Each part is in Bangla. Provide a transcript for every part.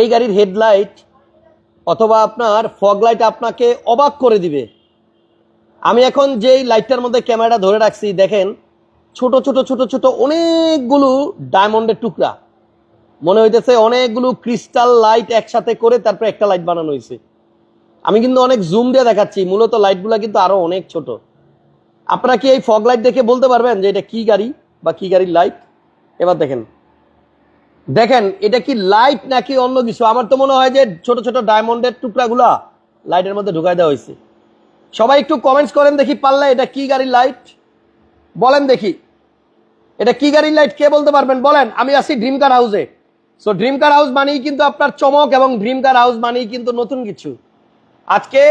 এই গাড়ির হেডলাইট অথবা আপনার ফগ লাইট আপনাকে অবাক করে দিবে। আমি এখন যেই লাইটটার মধ্যে ক্যামেরাটা ধরে রাখছি, দেখেন, ছোট ছোট ছোট ছোট অনেকগুলো ডায়মন্ডের টুকরা। মনে হইতেছে অনেকগুলো ক্রিস্টাল লাইট একসাথে করে তারপর একটা লাইট বানানো হয়েছে আমি কিন্তু অনেক জুম দিয়ে দেখাচ্ছি, মূলত লাইটগুলো কিন্তু আরও অনেক ছোট। আপনারা কি এই ফগ লাইট দেখে বলতে পারবেন যে এটা কি গাড়ি বা কি গাড়ির লাইট? এবার দেখেন। দেখেন, এটা কি লাইট নাকি অন্য কিছু? আমার তো মনে হয় যে ছোট ছোট ডায়মন্ডের টুকরাগুলা লাইটের মধ্যে ঢুকাই দেওয়া হয়েছে। সবাই একটু কমেন্টস করেন দেখি পারলে এটা কি গাড়ির লাইট বলেন দেখি। এটা কি গাড়ির লাইট কে বলতে পারবেন? বলেন, আমি আছি ড্রিম কার হাউসে সো ড্রিম কার হাউস মানেই কিন্তু আপনার চমক এবং ড্রিম কার হাউস মানেই কিন্তু নতুন কিছু। আজকে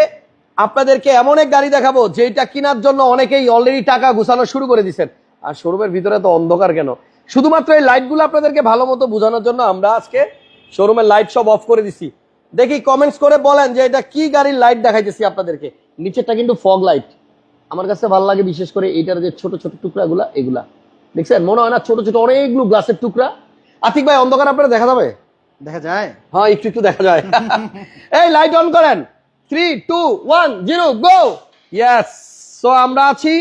আপনাদেরকে এমন এক গাড়ি দেখাবো যেটা কেনার জন্য অনেকেই অলরেডি টাকা গুছানো শুরু করে দিচ্ছেন আর শোরুমের ভিতরে তো অন্ধকার কেন? শুধুমাত্র এই লাইটগুলো আপনাদেরকে ভালো মতো বোঝানোর জন্য আমরা আজকে শোরুমের লাইট সব অফ করে দিছি। দেখি কমেন্টস করে বলেন যে এটা কি গাড়ির লাইট দেখাইতেছি আপনাদেরকে। নিচেরটা কিন্তু ফগ লাইট আমার কাছে ভালো লাগে বিশেষ করে এইটার যে ছোট ছোট টুকরাগুলা এগুলা। দেখছেন? মনে হয় না ছোট ছোট অনেকগুলো গ্লাসের টুকরা। আতিক ভাই অন্ধকার আপনারা দেখা যাবে? দেখা যায়। হ্যাঁ একটু একটু দেখা যায়। এই লাইট অন করেন। Three two one zero go yes so আমরা আছি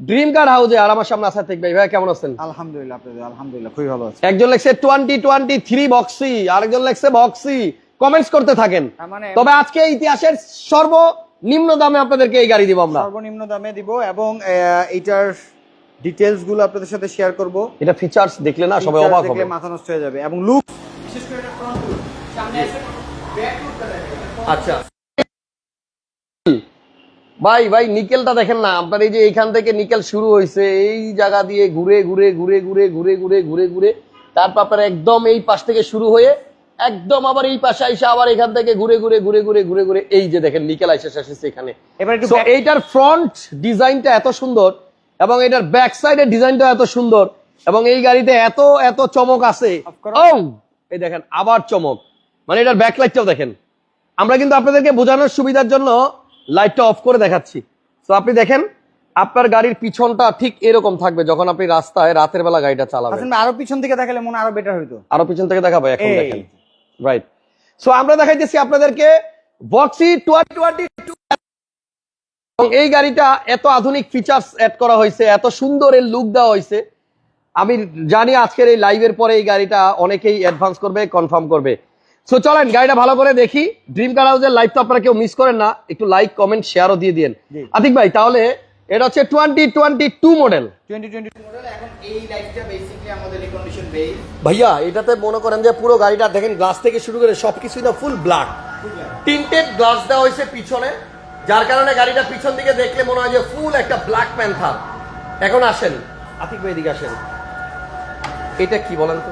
ড্রিম কার হাউসে আর আমার সামনে আসার ভাই। ভাই কেমন আছেন? আলহামদুলিল্লাহ আপনাদের আলহামদুলিল্লাহ খুবই ভালো আছে। একজন লেখছে টোয়েন্টি টোয়েন্টি থ্রি বক্সি আরেকজন লেখছে বক্সি কমেন্টস করতে থাকেন। মানে তবে আজকে ইতিহাসের সর্বনিম্ন দামে আপনাদেরকে এই গাড়ি দিব আমরা। সর্বনিম্ন দামে দিব এবং আহ, এইটার ডিটেলসগুলো আপনাদের সাথে শেয়ার করব। এটা ফিচার্স দেখলে না সবাই অবাক হবে। মাথা নষ্ট হয়ে যাবে। এবং লুক বিশেষ করে আচ্ছা। ভাই ভাই নিকেলটা দেখেন না আপনার এই যে এইখান থেকে নিকেল শুরু হয়েছে এই জায়গা দিয়ে ঘুরে ঘুরে ঘুরে ঘুরে ঘুরে ঘুরে ঘুরে ঘুরে তারপর আপনার একদম এই পাশ থেকে শুরু হয়ে একদম আবার এই পাশে আইসা আবার এখান থেকে ঘুরে ঘুরে ঘুরে ঘুরে ঘুরে ঘুরে এই যে দেখেন নিকেল আইসা এসেছে এখানে এইটার ফ্রন্ট ডিজাইনটা এত সুন্দর এবং এটার ব্যাক সাইডের ডিজাইনটা এত সুন্দর এবং এই গাড়িতে এত এত চমক আছে ও এই দেখেন আবার চমক মানে এটার ব্যাক লাইটটাও দেখেন আমরা কিন্তু আপনাদেরকে বোঝানোর সুবিধার জন্য লাইটটা অফ করে দেখাচ্ছি। তো আপনি দেখেন আপনার গাড়ির পিছনটা ঠিক এরকম থাকবে যখন আপনি রাস্তায় রাতের বেলা গাড়িটা চালাবেন। আরও পিছন থেকে দেখালে মনে আরও বেটার হইতো। আরও পিছন থেকে দেখাবো এখন দেখেন। রাইট সো আমরা দেখাইতেছি আপনাদেরকে বক্সি টোয়েন্টি টোয়েন্টি এবং এই গাড়িটা এত আধুনিক ফিচার্স অ্যাড করা হয়েছে এত সুন্দর এর লুক দেওয়া হয়েছে। আমি জানি আজকের এই লাইভের পরে এই গাড়িটা অনেকেই অ্যাডভান্স করবে কনফার্ম করবে। সো চলেন গাড়িটা ভালো করে দেখি। ড্রিম কার হাউসের লাইভ তো আপনারা কেউ মিস করেন না। একটু লাইক কমেন্ট শেয়ারও দিয়ে দিন আতিক ভাই তাহলে এটা হচ্ছে twenty twenty two model twenty twenty model এখন এই লাইটটা বেসিক্যালি আমাদের রিকন্ডিশন বেস ভাইয়া এটাতে মনে করেন যে পুরো গাড়িটা দেখেন গ্লাস থেকে শুরু করে সবকিছুই না ফুল ব্ল্যাক টিন্টেড গ্লাস দেওয়া হয়েছে পিছনে যার কারণে গাড়িটা পিছন দিকে দেখলে মনে হয় যে ফুল একটা ব্ল্যাক প্যান্থার এখন আসেন। আতিক ভাই এদিকে আসেন। এটা কি বলেন তো?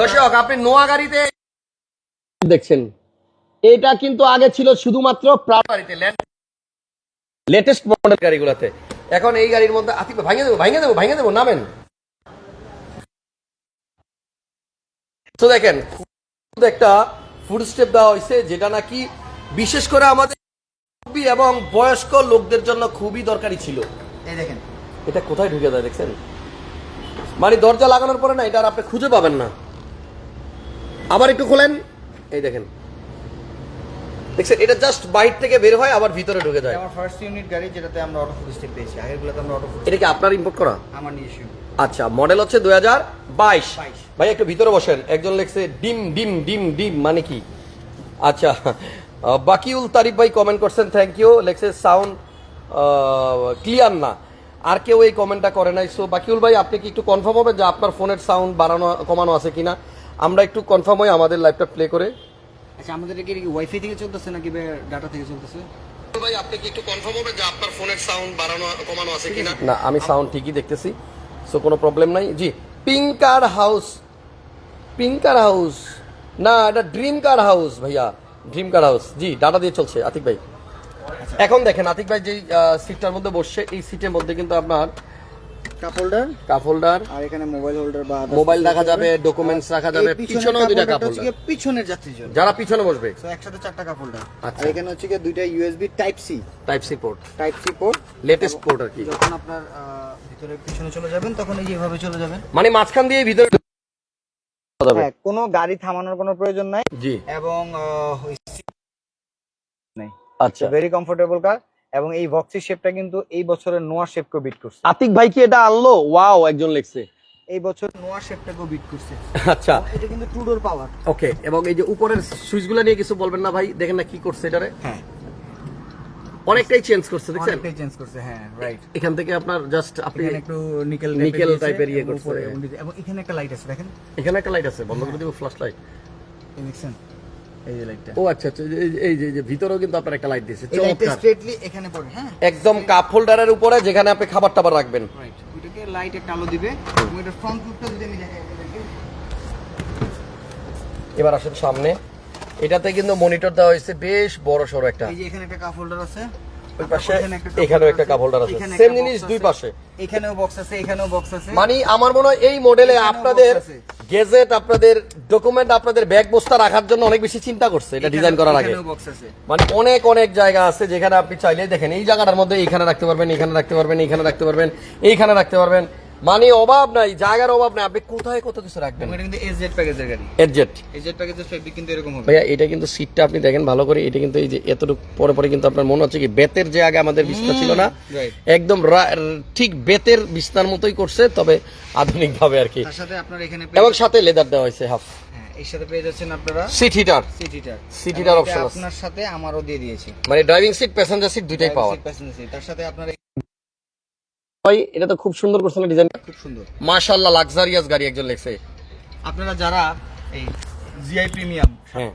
দর্শক আপনি নোয়া গাড়িতে দেখছেন। এটা কিন্তু আগে ছিল শুধুমাত্র গাড়িতে লেটেস্ট মডেল গাড়িগুলোতে। এখন এই গাড়ির মধ্যে আতিক ভাঙে দেবো ভাঙে দেবো ভাঙে দেবো নামেন। তো দেখেন একটা ফুড স্টেপ দেওয়া হয়েছে যেটা নাকি বিশেষ করে আমাদের এবং বয়স্ক লোকদের জন্য খুবই দরকারি ছিল। এই দেখেন। এটা কোথায় ঢুকে যায় দেখছেন? মানে দরজা লাগানোর পরে না এটা আর আপনি খুঁজে পাবেন না। আবার একটু খোলেন। এই দেখেন। দেখছেন এটা জাস্ট বাইর থেকে বের হয় আবার ভিতরে ঢুকে যায়। আমার ফার্স্ট ইউনিট গাড়ি যেটাতে আমরা অটো স্টেপ পেয়েছি। আগের গুলোতে আমরা অটো ফুড এটা কি আপনার ইম্পোর্ট করা? আমার নিজস্ব আচ্ছা মডেল হচ্ছে দুই হাজার বাইশ। ভাই একটু ভিতরে বসেন। একজন লেখছে ডিম ডিম ডিম ডিম মানে কি? আচ্ছা বাকিউল তারিফ ভাই কমেন্ট করছেন থ্যাংক ইউ লেখছে সাউন্ড ক্লিয়ার না। আর কেউ এই কমেন্টটা করে নাই। সো বাকিউল ভাই আপনি কি একটু কনফার্ম হবে যে আপনার ফোনের সাউন্ড বাড়ানো কমানো আছে কিনা? আমরা একটু কনফার্ম হই আমাদের লাইভটা প্লে করে। আচ্ছা আমাদের কি ওয়াইফাই থেকে চলতেছে নাকি ডাটা থেকে চলতেছে? ভাই আপনি কি একটু কনফার্ম হবে যে আপনার ফোনের সাউন্ড বাড়ানো কমানো আছে কিনা? না আমি সাউন্ড ঠিকই দেখতেছি। সো কোনো প্রবলেম নাই। জি pink pinker house pink pinker house না এটা ড্রিম কার হাউস ভাইয়া। ড্রিম কার হাউস জি ডাটা দিয়ে চলছে আতিক ভাই। এখন দেখেন আতিক ভাই যেই সিটটার মধ্যে বসছে এই সিটের মধ্যে কিন্তু আপনার কাপ হোল্ডার কাপ হোল্ডার আর এখানে মোবাইল হোল্ডার বা মোবাইল রাখা যাবে ডকুমেন্টস রাখা যাবে পিছনেও দুইটা কাপ হোল্ডার পিছনের যাত্রীর জন্য। যারা পিছনে বসবে। তো একসাথে চারটা কাপ হোল্ডার আচ্ছা। আর এখানে হচ্ছে গিয়ে দুইটা USB type C type C port type C port latest port আর কি। যখন আপনার ভিতরে পিছনে চলে যাবেন তখন এই যে চলে যাবেন। মানে মাঝখান দিয়ে ভিতরে হ্যাঁ কোনো গাড়ি থামানোর কোনো প্রয়োজন নাই। জি। এবং আচ্ছা। ভেরি কমফোর্টেবল কার এবং এই ভক্সি শেপটা কিন্তু এই বছরের নোয়া শেপকে বিট করছে। আতিক ভাই কি এটা আনলো? ওয়াও একজন লিখছে। এই বছর নোয়া শেপটাকেও বিট করছে। আচ্ছা। এটা কিন্তু টু ডোর পাওয়ার ওকে এবং এই যে উপরের সুইচগুলো নিয়ে কিছু বলবেন না ভাই? দেখেন না কি করছে এটারে। হ্যাঁ। অনেকটাই চেঞ্জ করছে দেখছেন? অনেকটাই চেঞ্জ করছে হ্যাঁ রাইট এখান থেকে আপনার জাস্ট আপনি একটু নিকেল Nickel type-এর ইয়ে করছে। এবং এখানে একটা লাইট আছে দেখেন। এখানে একটা লাইট আছে বন্ধ করে দিব ফ্ল্যাশ লাইট দেখছেন? এই যে লাইটটা ও আচ্ছা আচ্ছা এই যে- যে ভিতরেও কিন্তু আপনার একটা লাইট দিয়েছে চমৎকার। স্ট্রেটলি এখানে পড়ে হ্যাঁ? একদম কাপ হোল্ডারের উপরে যেখানে আপনি খাবার টাবার রাখবেন। রাইট ওইটাকে লাইট একটা আলো দিবে এবং এটা ফ্রন্ট লুকটা যদি আমি দেখাই এবার আসেন সামনে। এটাতে কিন্তু মনিটর দেওয়া হয়েছে বেশ বড় সড়ো একটা। এই যে এখানে একটা কাপ হোল্ডার আছে। ওই পাশে এখানে এখানেও একটা কাপ হোল্ডার আছে। সেম জিনিস দুই পাশে। এখানেও বক্স আছে এখানেও বক্স আছে। মানে আমার মনে হয় এই মডেলে আপনাদের গেজেট আপনাদের ডকুমেন্ট আপনাদের ব্যাগ বস্তা রাখার জন্য অনেক বেশি চিন্তা করছে এটা ডিজাইন করার আগে। মানে অনেক অনেক জায়গা আছে যেখানে আপনি চাইলে দেখেন এই জায়গাটার মধ্যে এইখানে রাখতে পারবেন এখানে রাখতে পারবেন এইখানে রাখতে পারবেন এইখানে রাখতে পারবেন। মানে অভাব নাই জায়গার অভাব নাই। আপনি কোথায় কত কিছু রাখবেন? এটা কিন্তু এসজেড প্যাকেজের গাড়ি। এডজেট এসজেড প্যাকেজের ফেব্রিক কিন্তু এরকম হবে। ভাইয়া এটা কিন্তু সিটটা আপনি দেখেন ভালো করে এটা কিন্তু এই যে এতটুকু পরে পরে কিন্তু আপনার মনে হচ্ছে কি বেতের যে আগে আমাদের বিস্তার ছিল না একদম ঠিক বেতের বিস্তার মতোই করছে তবে আধুনিক ভাবে আর কি। তার সাথে আপনার এখানে এবং সাথে লেদার দেওয়া হয়েছে হাফ হ্যাঁ এর সাথে পেয়ে যাচ্ছেন আপনারা seat heater seat heater heater option আছে। আপনার সাথে আমারও দিয়ে দিয়েছি। মানে ড্রাইভিং সিট প্যাসেঞ্জার সিট দুইটাই পাওয়া। passenger seat। তার সাথে আপনার ভাই এটা তো খুব সুন্দর করছে ডিজাইন খুব সুন্দর। মাশাআল্লাহ লাক্সারিয়াস গাড়ি একজন লেখছে। আপনারা যারা এই জিআই প্রিমিয়াম হ্যাঁ।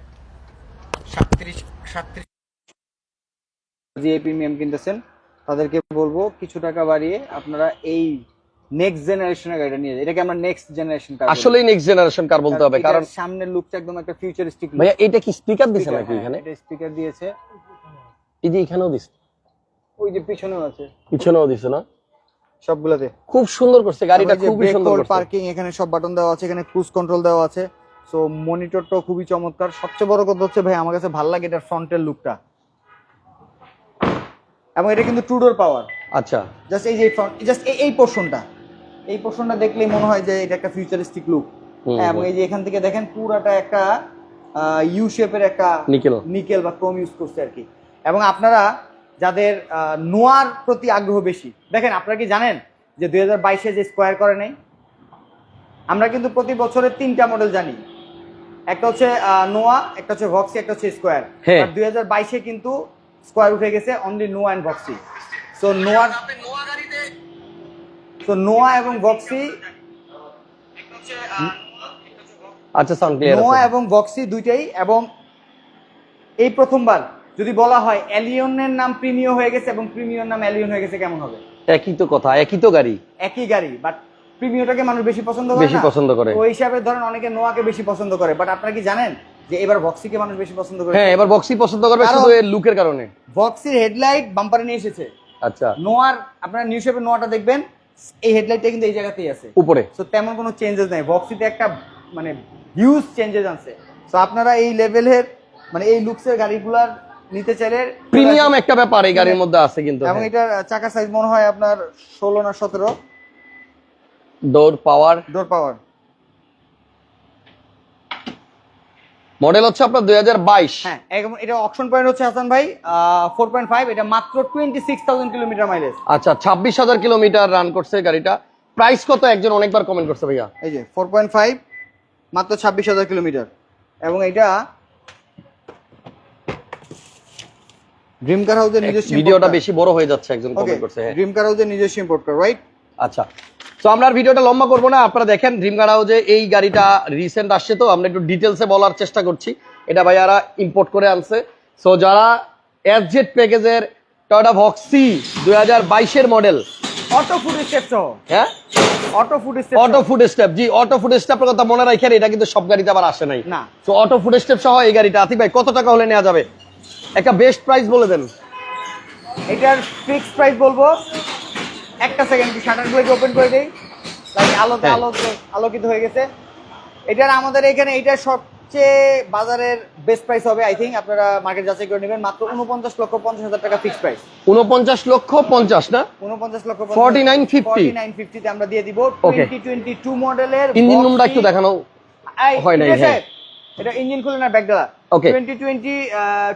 জিআই প্রিমিয়াম কিনতেছেন তাদেরকে বলব কিছু টাকা বাড়িয়ে আপনারা এই নেক্সট জেনারেশনের গাড়িটা নিয়ে এটাকে আমরা নেক্সট জেনারেশন কার বলি। আসলেই নেক্সট জেনারেশন কার বলতে হবে কারণ সামনের লুকটা একদম একটা ফিউচারিস্টিক ভাইয়া এটা কি স্পিকার দিছে নাকি এখানে? এটা স্পিকার দিয়েছে। এই যে এখানেও দিছে। ওই যে পিছনেও আছে। পিছনেও দিছে না? সবগুলোতে। খুব সুন্দর করছে গাড়িটা খুবই সুন্দর করছে। পার্কিং এখানে সব বাটন দেওয়া আছে এখানে ক্রুজ কন্ট্রোল দেওয়া আছে। সো মনিটরটাও খুবই চমৎকার। সবচেয়ে বড় কথা হচ্ছে ভাই আমার কাছে ভালো লাগে এটার ফ্রন্টের লুকটা এবং এটা কিন্তু টু ডোর পাওয়ার আচ্ছা। জাস্ট এই যে ফ্রন্ট জাস্ট এই এই পোর্শনটা এই পোর্শনটা দেখলেই মনে হয় যে এটা একটা ফিউচারিস্টিক লুক এবং এই যে এখান থেকে দেখেন পুরাটা একটা ইউ শেপের একটা নিকেল নিকেল বা ক্রোম ইউজ করছে আর কি। এবং আপনারা যাদের নোয়ার প্রতি আগ্রহ বেশি। দেখেন আপনারা কি জানেন যে দুই হাজার বাইশে যে স্কোয়ার করে নেই? আমরা কিন্তু প্রতি বছরের তিনটা মডেল জানি। একটা হচ্ছে নোয়া একটা হচ্ছে ভক্সি একটা হচ্ছে স্কোয়ার। হ্যাঁ। দুই হাজার বাইশে কিন্তু স্কোয়ার উঠে গেছে only Noah and Voxy. So নোয়ার তো নোয়া এবং ভক্সি আচ্ছা নোয়া এবং বক্সি দুইটাই এবং এই প্রথমবার যদি বলা হয় অ্যালিয়নের নাম প্রিমিয় হয়ে গেছে এবং প্রিমিয়র নাম অ্যালিয়ন হয়ে গেছে কেমন হবে? একই তো কথা একই তো গাড়ি। একই গাড়ি বাট প্রিমিয়টাকে মানুষ বেশি পছন্দ করে বেশি পছন্দ করে। ওই হিসাবে ধরেন অনেকে নোয়াকে বেশি পছন্দ করে বাট আপনারা কি জানেন যে এবার বক্সিকে মানুষ বেশি পছন্দ করে? হ্যাঁ এবার বক্সি পছন্দ করবে শুধু এর লুকের কারণে। বক্সির হেডলাইট বাম্পারে নিয়ে এসেছে। আচ্ছা। নোয়ার আপনারা নিউ শেপের নোয়াটা দেখবেন এই হেডলাইটটা কিন্তু এই জায়গাতেই আছে। উপরে। সো তেমন কোনো চেঞ্জেস নাই। বক্সিতে একটা মানে হিউজ চেঞ্জেস আছে সো আপনারা এই লেভেলের মানে এই লুকসের গাড়িগুলার নিতে চাইলে প্রিমিয়াম একটা ব্যাপার এই গাড়ির মধ্যে আছে কিন্তু এবং এটার চাকা সাইজ মনে হয় আপনার ষোলো না সতেরো। Door power door power model হচ্ছে আপনার দুই হাজার বাইশ। হ্যাঁ এটা অপশন পয়েন্ট হচ্ছে হাসান ভাই ফোর পয়েন্ট ফাইভ এটা মাত্র twenty six thousand kilometre mileage আচ্ছা ছাব্বিশ হাজার কিলোমিটার রান করছে গাড়িটা। প্রাইস কত একজন অনেকবার কমেন্ট করছে ভাইয়া? এই যে ফোর পয়েন্ট ফাইভ মাত্র ছাব্বিশ হাজার কিলোমিটার এবং এটা ড্রিম কার হাউসের নিজস্ব ভিডিওটা বেশি বড় হয়ে যাচ্ছে একজন কমেন্ট করছে হ্যাঁ। ড্রিম কার হাউসের নিজস্ব ইম্পোর্ট কার রাইট আচ্ছা তো আমরা ভিডিওটা লম্বা করব না আপনারা দেখেন ড্রিম গাড়া যে এই গাড়িটা রিসেন্ট আসছে তো আমরা একটু ডিটেলসে বলার চেষ্টা করছি। এটা ভাইয়ারা ইম্পোর্ট করে আনছে। সো যারা এফজেড প্যাকেজের টয়টা ভক্সি দুই হাজার বাইশের মডেল অটো ফুড স্টেপ সহ হ্যাঁ? Auto foot step auto foot step জি অটো ফুড স্টেপের কথা মনে রাখেন এটা কিন্তু সব গাড়িতে আবার আসে নাই। না। তো অটো ফুড স্টেপ সহ এই গাড়িটা আতিক ভাই কত টাকা হলে নেওয়া যাবে? একটা বেস্ট প্রাইস বলে দেন। এটার ফিক্সড প্রাইস বলব। একটা সেকেন্ড কি শাটারগুলোকে ওপেন করে দেই। তাই আলোতে হ্যাঁ। আলো আলোকিত হয়ে গেছে। এটার আমাদের এখানে এটার সবচেয়ে বাজারের বেস্ট প্রাইস হবে আই থিঙ্ক আপনারা মার্কেট যাচাই করে নেবেন। মাত্র উনপঞ্চাশ লক্ষ পঞ্চাশ হাজার টাকা ফিক্সড প্রাইস উনপঞ্চাশ লক্ষ পঞ্চাশ না? উনপঞ্চাশ লক্ষ 49.50 নাইন ফিফটিতে আমরা দিয়ে দিব। টোয়েন্টি টোয়েন্টি টু মডেলের ইঞ্জিন রুমটা একটু দেখানো হয় নাই। এটা ইঞ্জিন খুলে না ব্যাকডালা. টোয়েন্টি টোয়েন্টি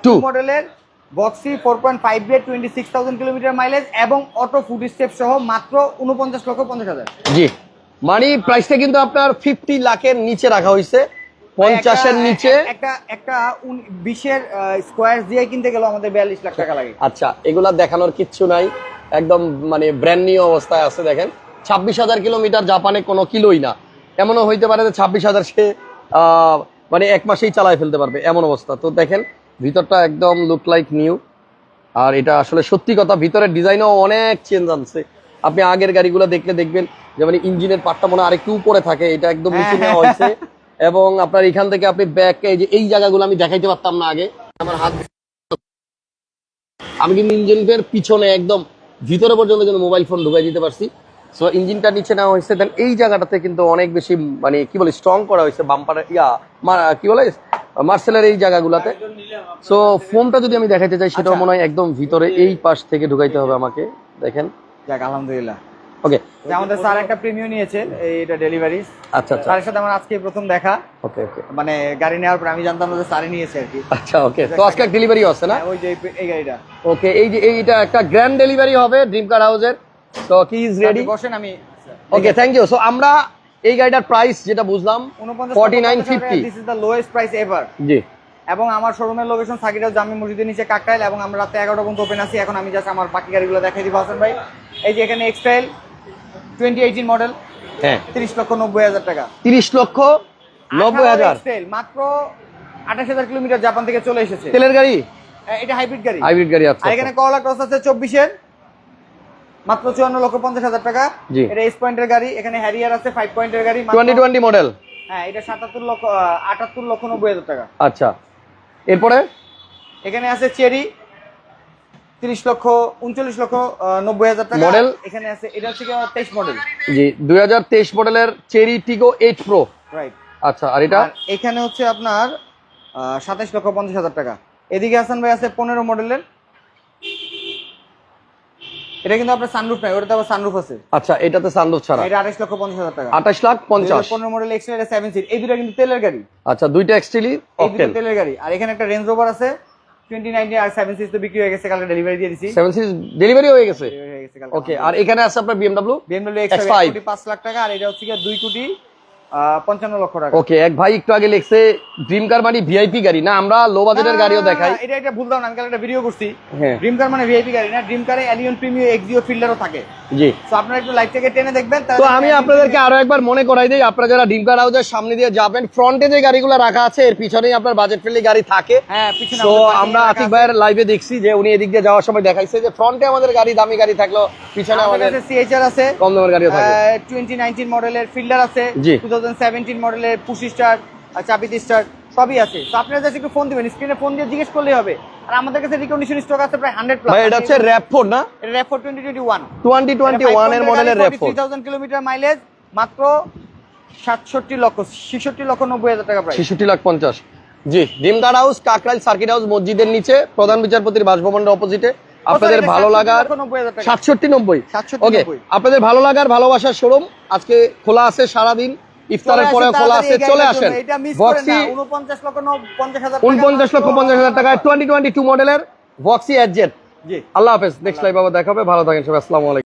টু মডেলের বক্সি ফোর পয়েন্ট ফাইভ বিয়ের twenty six thousand kilometre mileage এবং অটো ফুড স্টেপ সহ মাত্র উনপঞ্চাশ লক্ষ পঞ্চাশ হাজার। জি। মানে প্রাইসটা কিন্তু আপনার ফিফটি লাখের নিচে রাখা হয়েছে। পঞ্চাশের নিচে। একটা একটা বিশের স্কোয়ার দিয়ে কিনতে গেলেও আমাদের বিয়াল্লিশ লাখ টাকা লাগে। আচ্ছা এগুলা দেখানোর কিচ্ছু নাই। একদম মানে ব্র্যান্ড নিউ অবস্থায় আছে দেখেন। ছাব্বিশ হাজার কিলোমিটার জাপানে কোনো কিলোই না। এমনও হইতে পারে যে ছাব্বিশ হাজার সে মানে এক মাসেই চালায় ফেলতে পারবে এমন অবস্থা। তো দেখেন ভিতরটা একদম লুক লাইক নিউ আর এটা আসলে সত্যি কথা ভিতরের ডিজাইনও অনেক চেঞ্জ আনছে। আপনি আগের গাড়িগুলো দেখলে দেখবেন যে মানে ইঞ্জিনের পার্টটা মনে হয় আরেকটু উপরে থাকে এটা একদম নিচে নেওয়া হয়েছে। এবং আপনার এখান থেকে আপনি ব্যাক এই যে এই জায়গাগুলো আমি দেখাইতে পারতাম না আগে। আমার হাত আমি কিন্তু ইঞ্জিনের পিছনে একদম ভিতরে পর্যন্ত কিন্তু মোবাইল ফোন ঢুকাই দিতে পারছি। সো ইঞ্জিনটা নিচে নেওয়া হয়েছে দেন এই জায়গাটাতে কিন্তু অনেক বেশি মানে কি বলে স্ট্রং করা হয়েছে বাম্পারের ইয়া কি বলে মার্সেলের এই জায়গাগুলোতে। সো ফোনটা যদি আমি দেখাইতে চাই সেটাও আচ্ছা। মনে হয় একদম ভিতরে এই পাশ থেকে ঢুকাইতে হবে আমাকে দেখেন। যাক আলহামদুলিল্লাহ। ওকে আমাদের স্যার একটা প্রিমিয়াম নিয়েছে এইটা ডেলিভারি আচ্ছা আচ্ছা। স্যারের সাথে আমার আজকে প্রথম দেখা। ওকে ওকে মানে গাড়ি নেওয়ার পর আমি জানতাম না যে স্যারই নিয়েছে আর কি। আচ্ছা ওকে তো আজকে ডেলিভারিও আছে না? হ্যাঁ, ওই যে এই- এই গাড়িটা। ওকে এই যে এইটা একটা গ্র্যান্ড ডেলিভারি হবে ড্রিম কার হাউসের তো কি ইজ রেডি বসেন আমি ওকে থ্যাংক ইউ সো আমরা এই গাড়িটার প্রাইস যেটা বুঝলাম forty nine fifty this is the lowest price ever জি। এবং আমার শোরুমের লোকেশন সাকিরাও জামি মসজিদের নিচে কাকরাইল এবং আমরা রাতে এগারোটা পর্যন্ত ওপেন আছি। এখন আমি জাস্ট আমার বাকি গাড়িগুলো দেখাই দিব হাসান ভাই। এই যে এখানে এক্সটাইল টোয়েন্টি এইটিন মডেল হ্যাঁ। তিরিশ লক্ষ নব্বই হাজার টাকা। তিরিশ লক্ষ নব্বই হাজার। এক্সটাইল মাত্র আঠাশ হাজার কিলোমিটার জাপান থেকে চলে এসেছে। তেলের গাড়ি? এটা হাইব্রিড গাড়ি। হাইব্রিড গাড়ি আছে আর এখানে করলা ক্রস আছে চব্বিশের। মাত্র চুয়ান্ন লক্ষ পঞ্চাশ হাজার টাকা। এটা এস পয়েন্টের গাড়ি এখানে হ্যারিয়ার আছে ফাইভ পয়েন্টের গাড়ি টোয়েন্টি টোয়েন্টি মডেল হ্যাঁ এটা সাতাত্তর লক্ষ আটাত্তর লক্ষ নব্বই হাজার টাকা। আচ্ছা। এরপরে? এখানে আছে চেরি তিরিশ লক্ষ উনচল্লিশ লক্ষ নব্বই হাজার টাকা। Model? এখানে আছে এটা হচ্ছে তেইশ মডেল জি দুই হাজার তেইশ মডেলের Chery Tiggo eight pro right আচ্ছা আর এটা? এখানে হচ্ছে আপনার সাতাইশ লক্ষ পঞ্চাশ হাজার টাকা। এদিকে হাসান ভাই আছে পনেরো মডেলের এটা কিন্তু আপনার সানরুফ নাই ওটাতে আবার সানরুফ আছে। আচ্ছা এটাতে সানরুফ ছাড়া। এটা আঠাইশ লক্ষ পঞ্চাশ হাজার টাকা। আঠাশ লাখ পঞ্চাশ। পনেরো মডেল এক্সট্রা এটা সেভেন সিট এই দুটো কিন্তু তেলের গাড়ি। আচ্ছা দুইটা এক্সটেলি অকটেল তেলের গাড়ি। আর এখানে একটা রেঞ্জ রোভার আছে টোয়েন্টি নাইনটি আর সেভেন সিট তো বিক্রি হয়ে গেছে কালকে ডেলিভারি দিয়ে দিছি। সেভেন সিরিজ ডেলিভারি হয়ে গেছে? হয়ে গেছে ওকে আর এখানে আছে আপনার বিএমডব্লিউ BMW X5 X5 পাঁচ লাখ টাকা আর এটা হচ্ছে গিয়ে দুই কোটি আহ, পঞ্চান্ন লক্ষ টাকা। ওকে এক ভাই একটু আগে লিখছে ড্রিম কার মানে ভিআইপি গাড়ি। না আমরা লো বাজেটের গাড়িও দেখাই। এটা এটা ভুল দাও না আমি একটা ভিডিও করছি। হ্যাঁ। ড্রিম কার মানে ভিআইপি গাড়ি না ড্রিম কারে এলিয়ন প্রিমিয়াম এক্সিও ফিল্ডারও থাকে। জি। আপনারা একটু লাইভ থেকে টেনে দেখবেন তো আমি আপনাদেরকে আরও একবার মনে করাই দিই আপনারা যারা ডিম কার সামনে দিয়ে যাবেন ফ্রন্টে যে গাড়িগুলো রাখা আছে এর পিছনেই আপনার বাজেট ফ্রেন্ডলি গাড়ি থাকে। হ্যাঁ পিছনে তো আমরা আতিক ভাইয়ের লাইভে দেখছি যে উনি এদিক দিয়ে যাওয়ার সময় দেখাইছে যে ফ্রন্টে আমাদের গাড়ি দামি গাড়ি থাকল পিছনে আমাদের সিএইচআর আছে কম দামের গাড়িও থাকে। টোয়েন্টি নাইনটিন মডেলের ফিল্ডার আছে জি। থাউজেন্ড সেভেন্টিন মডেলের পুশি স্টার স্টার সবই আছে। তো আপনারা জাস্ট একটু ফোন দিবেন স্ক্রিনে ফোন দিয়ে জিজ্ঞেস করলেই হবে। আর আমাদের কাছে রিকন্ডিশন স্টক আছে প্রায় হান্ড্রেড প্লাস ভাই এটা হচ্ছে না? এটা RAV four twenty twenty one twenty twenty ওয়ানের মডেলের RAV four thousand kilometre mileage মাত্র সাতষট্টি লক্ষ ছেষট্টি লক্ষ নব্বই হাজার টাকা প্রাইস ছেষট্টি লাখ পঞ্চাশ। জি dream car house Kakrail circuit house মসজিদের নিচে প্রধান বিচারপতির বাসভবনের অপোজিটে আপনাদের ভালো লাগার 90 সাতষট্টি নব্বই। ওকে আপনাদের ভালো লাগার ভালোবাসার শোরুম আজকে খোলা আছে সারাদিন। ইফতারের পরে খোলা আছে চলে আসেন। বক্সি না 49 লক্ষ 50 হাজার টাকা উনপঞ্চাশ লক্ষ পঞ্চাশ হাজার টাকায় টোয়েন্টি টোয়েন্টি টু মডেলের বক্সি অ্যাডজেট জি। আল্লাহ হাফেজ নেক্সট লাইভ আবার দেখাবে। ভালো থাকেন সবাই আসসালামু আলাইকুম।